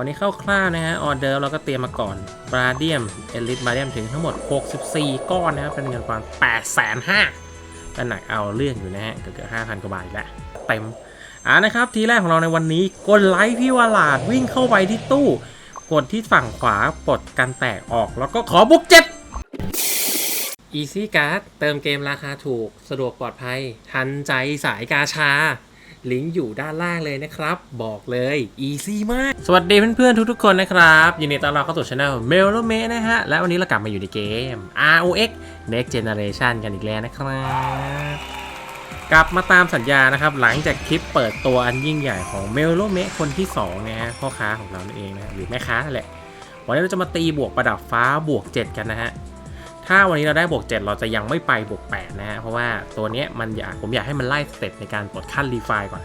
วันนี้คร่าวๆนะฮะออเดอร์เราก็เตรียมมาก่อนบราเดียมเอลิทบราเดียมถึงทั้งหมด 64 ก้อนนะครับเป็นเงินประมาณ8 5 0 0 0ก็หนักเอาเรื่องอยู่นะฮะเกือบ5,000กว่าบาทแล้วเต็มอ่านะครับทีแรกของเราในวันนี้กดไลค์พี่วลาดวิ่งเข้าไปที่ตู้ กดที่ฝั่งขวาปลดกันแตกออก แล้วก็ขอบุกเจ็ด Easy Card เติมเกมราคาถูก สะดวกปลอดภัย ทันใจสายกาชา ลิงก์อยู่ด้านล่างเลยนะครับ บอกเลย Easy มาก สวัสดีเพื่อนๆทุกๆคนนะครับยินดีต้อนรับเข้าสู่ช anel m e l o m e นะฮะ และวันนี้เรากลับมาอยู่ในเกม ROX Next Generation กันอีกแล้วนะครับ กลับมาตามสัญญานะครับ หลังจากคลิปเปิดตัวอันยิ่งใหญ่ของเมลโลเมคนที่2นะฮะพ่อค้าของเรานั่นเองนะฮะหรือแม่ค้านั่นแหละวันนี้เราจะมาตีบวกประดับฟ้าบวก 7 กันนะฮะ ถ้าวันนี้เราได้บวก 7 เราจะยังไม่ไปบวก 8 นะฮะ เพราะว่าตัวเนี้ยมันอยากผมอยากให้มันไล่สเต็ปในการปลดขั้นรีไฟล์ก่อน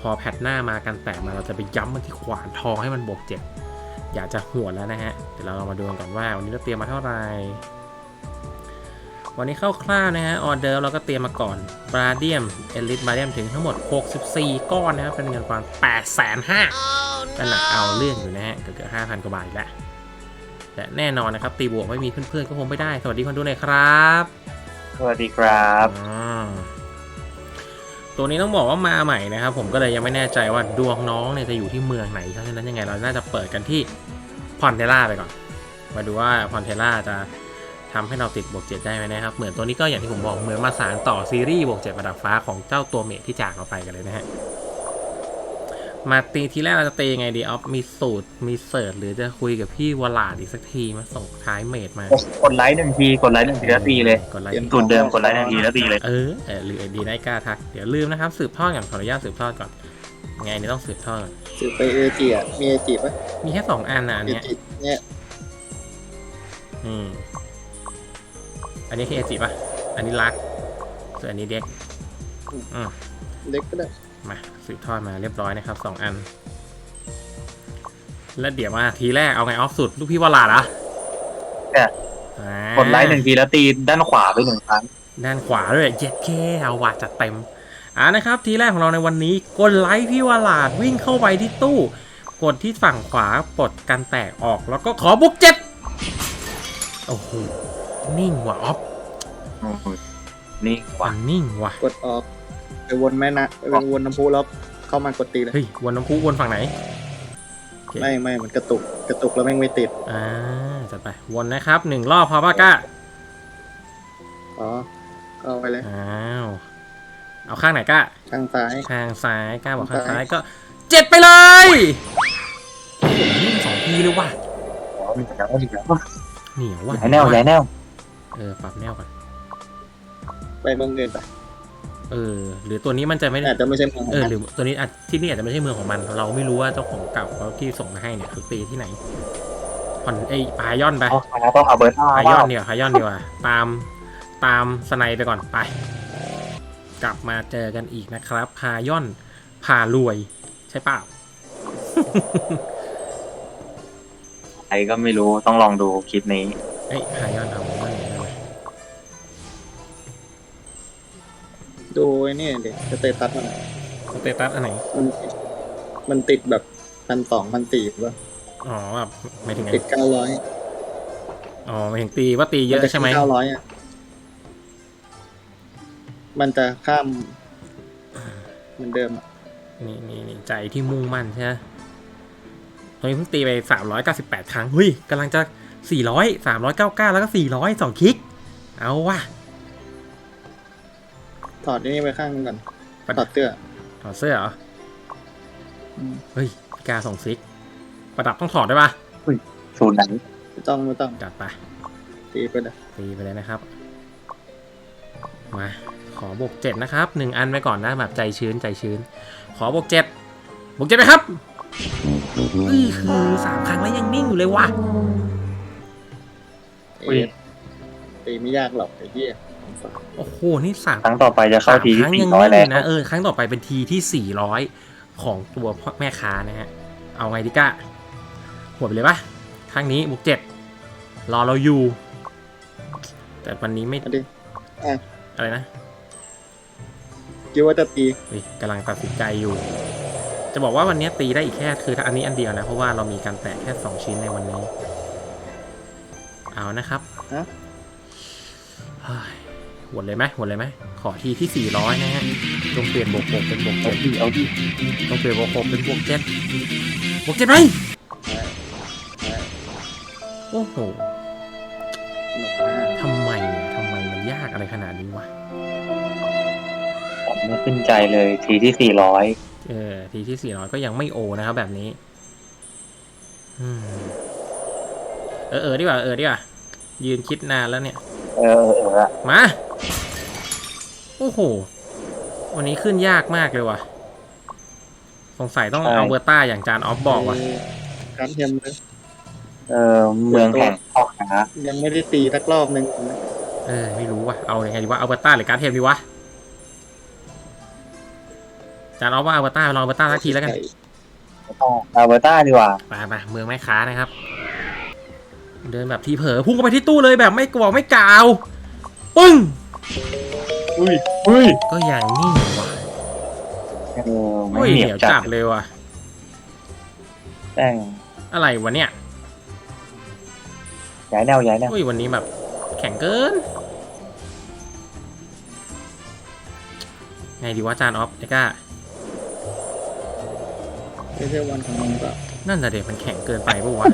พอแพทหน้ามากันแตกมาเราจะไปย้ำมันที่ขวานทองให้มันบวก 7 อยากจะหวดแล้วนะฮะ เดี๋ยวเราลองมาดูกันก่อนว่า วันนี้เราเตรียมมาเท่าไหร่ วันนี้คร่าวๆนะฮะ ออเดอร์เราก็เตรียมมาก่อนบราเดียมเอลิทบราเดียมถึงทั้งหมด 64 ก้อนนะครับเป็นเงินประมาณ8 5 0 0 0ก็หนักเอาเรื่องอยู่นะฮะเกือบๆ5,000กว่าบาทอีกแล้ว และแน่นอนนะครับ ตีบวกไม่มีเพื่อนๆก็คงไม่ได้ สวัสดีคนดูหน่อยครับ สวัสดีครับอ่าตัวนี้ต้องบอกว่ามาใหม่นะครับ ผมก็เลยยังไม่แน่ใจว่าดวงน้องเนี่ยจะอยู่ที่เมืองไหนเพราะฉะนั้นยังไงเราน่าจะเปิดกันที่พอนเทล่าไปก่อน มาดูว่าพอนเทล่าจะทำให้เราติดบวกเจ็ดได้ไหมนะครับ เหมือนตัวนี้ก็อย่างที่ผมบอกเหมือนมาสารต่อซีรีส์บวกเจ็ดระดับฟ้าของเจ้าตัวเมทที่จากเราไปกันเลยนะฮะ มาตีทีแรกเราจะตียังไงดีออฟมีสูตรมีเสิร์ชหรือจะคุยกับพี่วลาดอีกสักทีมาส่งท้ายเมทมากดไลค์หนึ่งทีกดไลค์หนึ่งทีแล้วตีเลยกดไลค์สูตรเดิมกดไลค์หนึ่งทีแล้วตีเลยเออเออหรือดีได้กล้าทักเดี๋ยวลืมนะครับ สืบทอดก่อนขออนุญาตสืบทอดก่อนไงเนี่ยต้องสืบทอดก่อนสืบไปเอจิอะมีเอจิปะมีแค่สองอันนะอันเอเนี้ยจิเนี่ยอืมอันนี้คือเอจิป่ะอันนี้รักส่วนอันนี้เด็กอืมเล็กก็ได้ มาสืบทอดมาเรียบร้อยนะครับสองอัน แล้วเดี๋ยวมาทีแรกเอาไงออฟสุด ลูกพี่วลาดเหรอะเนี่ยกดไลค์หนึ่งทีแล้วตีด้านขวาไปหนึ่งครั้งด้านขวาด้วยเย็ดเคเอาว่าจัดเต็มอ่านะครับ ทีแรกของเราในวันนี้กดไลค์พี่วลาดวิ่งเข้าไปที่ตู้ กดที่ฝั่งขวาปลดกันแตกออก แล้วก็ขอบุกเจ็ดโอ้โหนิ่งว่ะออฟนี่ขวามันนิ่งว่ะกดออก ไปวนแม่นะไปวนน้ำพุแล้วเข้ามากดตีเลย เฮ้ยวนน้ำพุวนฝั่งไหน ไม่ไม่มันกระตุกกระตุกแล้วแม่งไม่ติด อ่าจัดไปวนนะครับหนึ่งรอบพอป่ะก้าอ๋อเอาไปเลย อ้าวเอาข้างไหนก้าทางซ้าย ข้างซ้ายก้าบอกข้างซ้ายก็เจ็ดไปเลยโอ้โหนิ่งสองทีเลยว่ะมีแล้วมีแล้วเหนียวว่ะย้ายแนวย้ายแนวเออปรับแนวก่อนไปเมืองอื่นไป เออ หรือตัวนี้มันจะไม่ได้อาจจะไม่ใช่เมืองของเออมันหรือตัวนี้อาจที่นี่อาจจะไม่ใช่เมืองของมัน เราไม่รู้ว่าเจ้าของเก่าเขาที่ส่งมาให้เนี่ยคือตีที่ไหนผ่อนไอ้ปลายย่อนไปเอาต้องเอาเบอร์ห้าพายอนเดียวพายอนเดียวาตามตามสไนไปก่อนไป กลับมาเจอกันอีกนะครับพายอนพารวย ใช่เปล่า ใครก็ไม่รู้ต้องลองดูคลิปนี้ เอ้ยพายอนเอา ด้ไหมดูไอ้นี่เด็กสเตตัสมันสเตตัสอันไหน มันมันติดแบบพันสองพันสี่ป่ะอ๋อแบบไม่ถึงไงติดเก้าร้อยอ๋อไม่ถึงตีว่าตีเยอะใช่ไหมเก้าร้อยอะมันจะข้ามเหมือนเดิมอะนี่นี่นี่ใจที่มุ่งมั่นใช่ไหมตอนนี้เพิ่งตีไปสามร้อยเก้าสิบแปดครั้งเฮ้ยกำลังจะสี่ร้อยสามร้อยเก้าเก้าแล้วก็สี่ร้อยสองคลิก เอาว่ะ ถอดนี่ไปข้างนึงก่อนปัด ถอดเสื้อ ถอดเสื้อเหรออืม เฮ้ยกาส่งซิก ประดับต้องถอดด้วยปะสูตรไหนไม่ต้องไม่ต้องจัดไปตีไปเลยตีไปเลยนะครับ มา ขอบวกเจ็ดนะครับหนึ่งอันไปก่อนนะแบบใจชื้นใจชื้น ขอบวกเจ็ดบวกเจ็ดไปครับอือคือสามครั้งแล้วยังนิ่งอยู่เลยว่ะเอ้ยตีไม่ยากหรอกไอ้เหี้ย โอ้โห นี่สามครั้งต่อไปจะเข้าทีคที่รั้งสี่ยังร้อยนิ่งแล้วนะเออครั้งต่อไปเป็นทีที่สี่ร้อยของตัวพ่อแม่ค้านะฮะ เอาไงดีกะหัวไปเลยปะครั้งนี้บวกเจ็ดรอเราอยู่ แต่วันนี้ไม่เอาดิอะไรนะคิดว่าจะตีเฮ้ยกำลังตัดสินใจอยู่ จะบอกว่าวันนี้ตีได้อีกแค่คืออันนี้อันเดียวนะ เพราะว่าเรามีการแตะแค่2ชิ้นในวันนี้ เอานะครับฮะเฮ้ยห วดเลยไหมหวดเลยไหมขอทีที่ 400 นะฮะจงเปลี่ยนบวกหกเป็นบวกเอาเจ็ดดิเอาดิจงเปลี่ยนบวกหกเป็นบวกเจ็ดบวกเจ็ดไหมโอ้โหหนึ่งห้าทำไมอะทำไมมันยากอะไรขนาดนี้วะ ผมไม่ขึ้นใจเลยทีที่สี่ร้อยเออทีที่ 400 ก็ยังไม่โอนะครับแบบนี้อืมเออเออดีกว่า เออดีกว่า ยืนคิดนานแล้วเนี่ย เออเออเอออะมา โอ้โห วันนี้ขึ้นยากมากเลยว่ะ สงสัยต้องเอาเบอร์ต้าอย่างจานออฟบอกว่ะการเทียมเลยเออเมืองแห่งพ่อค้ายังไม่ได้ตีสักรอบหนึ่งเออ ไม่รู้ว่ะ เอายังไงดีวะ เอาเบอร์ต้าหรือการดเทมดีวะ จานออฟว่าเอาเบอร์ต้าลองเอาเบอร์ต้าสักทีแล้วกันอาเบอร์ต้าดีกว่าไปไปเมืองแม่ค้านะครับ เดินแบบทีเผลอพุ่งเข้าไปที่ตู้เลยแบบไม่กลัวไม่กล่าว ปึ้ง อุ้ยอุ้ยก็อย่างนิ่งว่ะเออไม่โอ้ยเหเหนีนียยววจัจัดดเลยว่ะ แป้งอะไรวะเนี่ยย้ายแนวย้ายแนวโอ้ยวันนี้แบบ แข็งเกิน ไงดีวะจานออฟไอ้ก้าไม่ใช่วันของมึงก็นั่นน่ะเด็กมันแข็งเกินไปปะวะ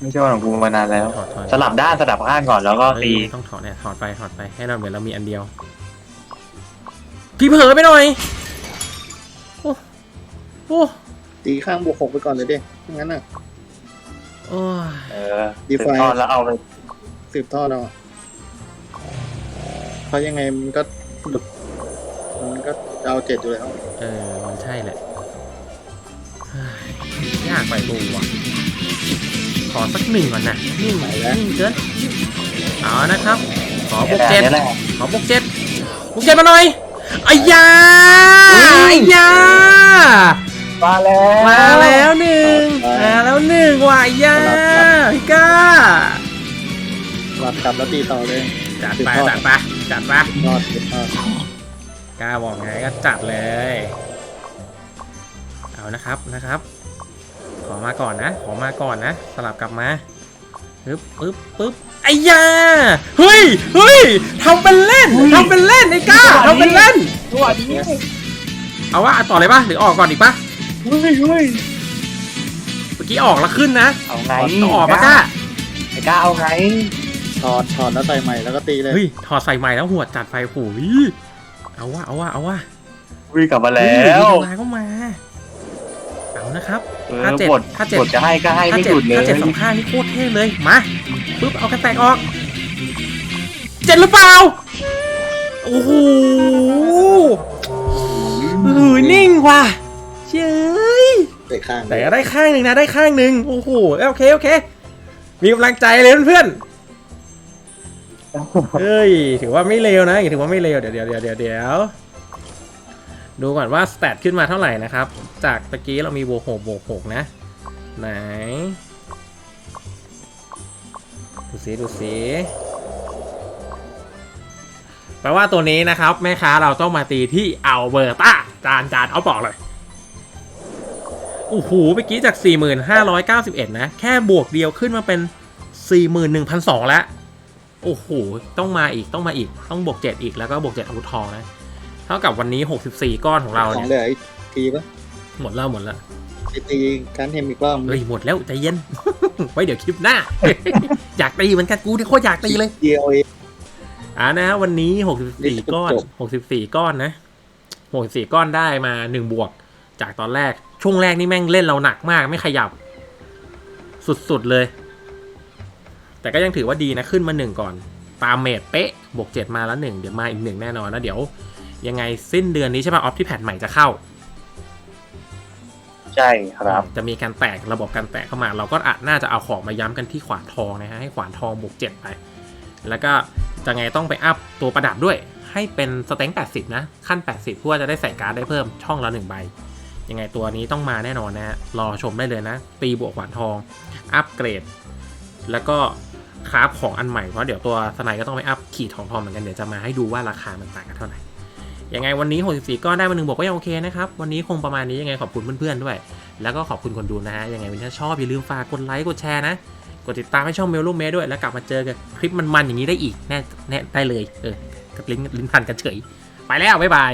ไม่ใช่ว่าของกูมานานแล้ว ถอดถอดสลับด้านสลับข้างก่อนแล้วก็เอ้ตียต้องถอดเนี่ยถอดไปถอดไปให้เราเหมือนเรามีอันเดียว พี่เผลอไปหน่อย โอ้โอ้ตีข้างบวกหกไปก่อนเลยดิงั้นอะ โอ้ยเออดีสืไฟบทอดแล้วเอาไปสืบทอดเอาอะเพราะยังไงมันก็หลุดมันก็จะเอาเจ็ดอยู่แล้ว เออมันใช่แหละเฮ้ยยากไปปูวะ ขอสักหนึ่งก่อนนะนิ่งไหนแล้วนิ่งเกินเอานะครับ ขอบวกนี่เจ็ดแหละขอบวกเจ็ดบวกเจ็ดมาหน่อยไอ้ยาอุ้ยไอ้ยามาแล้ว มาแล้วหนึ่งมาแล้วหนึ่งว่ะไอ้ยาพี่ก้าหลับกลับแล้วตีต่อเลย จัดไปจัดไปจัดไปยอดสืบทอดกล้าบอกไงก็จัดเลย เอานะครับนะครับขอ มาก่อนนะ ขอมาก่อนนะ สลับกลับมาปึ๊บปึ๊บปึ๊บไอ้ยาเฮ้ยเฮ้ยทำเป็นเล่นทำเป็นเล่นไอ้ก้าทำเป็นเล่นสวัสดีเอาว่าต่อเลยปะหรือออกก่อนอีกปะเฮ้ยเฮ้ยเมื่อกี้ออกแล้วขึ้นนะเอาไงต้องออกปะก้าไอ้ก้าเอาไงถอดถอดแล้วใส่ใหม่แล้วก็ตีเลยเฮ้ยถอดใส่ใหม่แล้วหัวจัดไฟโอ้ยเอาว่าเอาว่าเอาว่าวิ่งกลับมาเฮ้แล้ยวมาก็มา เอานะครับ เออถ้าเจ็ดบทถ้าเจ็ดบทจะให้ก็ให้ถ้าไม่เจ็หดยุดเลยถ้าเจ็ดสองข้างนี่โคตรเท่เลย มาปุ๊บเอากระแตกออก เจ็ดหรือเปล่า โอ้โหเออนิ่งว่ะเย้ย เตะข้างแต่ก็ได้ข้างหนึ่งนะได้ข้างหนึ่งโอ้โหโอเคโอเค มีกำลังใจเลยเพื่อนๆเฮ้ยถือว่าไม่เลวนะถือว่าไม่เลวเดี๋ยวเดี๋ยวเดี๋ยวเดี๋ยวเดูก่อนว่าสแตทขึ้นมาเท่าไหร่นะครับ จากตะกี้เรามีโบวกหกโบวกหกนะ ไหน ดูสิดูสิแปลว่าตัวนี้นะครับ แม่ค้าเราต้องมาตีที่อัลเบอร์ตาจานจานเอาบอกเลยโอ้โหเมื่อกี้จาก 4,591 นะ แค่บวกเดียวขึ้นมาเป็น 41,200 แล้ว โอ้โห ต้องมาอีกต้องมาอีกต้องบวก 7 อีกแล้วก็บวก 7อาวุธทองนะ ท่ากับวันนี้ 64 ก้อนของเราของเนี่ยเหลืออีกทีปะหมดแล้วหมดแล้วไปตีการเทมอีกรอบเฮ้ยหมดแล้วใจเย็น ไว้เดี๋ยวคลิปหน้า อยากตีเหมือนกันกูที่โคตรอยากตีเลย เดียวเอง อ่านะฮะวันนี้นี่64ก้อนจบ64ก้อนนะ64ก้อนได้มา1บวก จากตอนแรก ช่วงแรกนี่แม่งเล่นเราหนักมากไม่ขยับ สุดๆเลย แต่ก็ยังถือว่าดีนะ ขึ้นมา1ก่อน ตามเมดเป๊ะ บวก7มาแล้ว1เดี๋ยวมาอีก1แน่นอนแล้วเดี๋ยว ยังไงสิ้นเดือนนี้ใช่ป่ะออฟที่แพทใหม่จะเข้า ใช่ครับ จะมีการแตกระบบการแตกเข้ามา เราก็อาจน่าจะเอาของมาย้ำกันที่ขวานทองนะฮะให้ขวานทองบวกเจ็ดไป แล้วก็จะไงต้องไปอัพตัวประดับด้วย ให้เป็นสเต็ง80 นะ ขั้น 80เพื่อจะได้ใส่การ์ดได้เพิ่มช่องละหนึ่งใบยังไงตัวนี้ต้องมาแน่นอนนะฮะรอชมได้เลยนะ ตีบวกขวานทอง อัพเกรด แล้วก็คราฟของอันใหม่เพราะเดี๋ยวตัวสไนก็ต้องไปอัพขีดทองทองเหมือนกันเดี๋ยวจะมาให้ดูว่าราคามันต่างกันเท่าไหร่ ยังไงวันนี้ 64 ก้อนได้มาหนึ่งบอกก็ยังโอเคนะครับ วันนี้คงประมาณนี้ยังไงขอบคุณเพื่อนๆด้วย แล้วก็ขอบคุณคนดูนะฮะ ยังไงวันนี้ถ้าชอบอย่าลืมฝากกดไลค์กดแชร์นะ กดติดตามให้ช่องเมลลูเมด้วย แล้วกลับมาเจอกับคลิปมันๆอย่างนี้ได้อีกแน่แน่ได้เลย เออลิ้นลิ้นพันกันเฉย ไปแล้วบ๊ายบาย